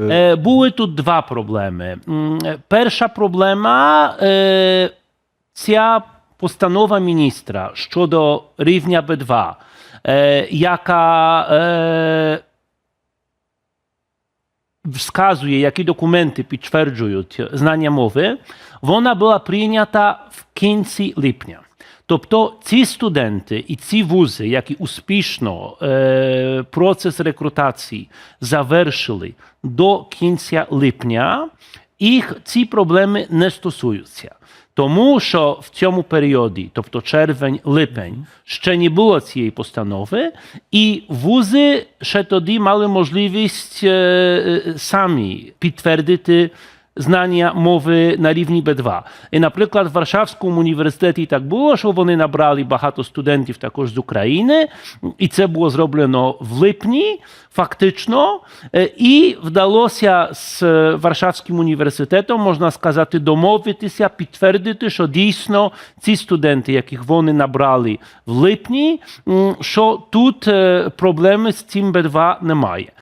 Е, Були тут два проблеми. Е, Перша проблема е, ця постанова міністра щодо рівня Б2, е, яка е, wskazuje, які документи підтверджують знання мови, вона була прийнята в кінці липня. Тобто ці студенти і ці вузи, які успішно е, процес рекрутації завершили до кінця липня, їх ці проблеми не стосуються. Тому що в цьому періоді, тобто червень-липень, ще не було цієї постанови, і вузи ще тоді мали можливість е, е, самі підтвердити знання мови на рівні Б2. І, наприклад, в Варшавському університеті так було, що вони набрали багато студентів також з України, і це було зроблено в липні, фактично, і вдалося з Варшавським університетом, можна сказати, домовитися, підтвердити, що дійсно ці студенти, яких вони набрали в липні, тут проблеми з цим Б2 немає.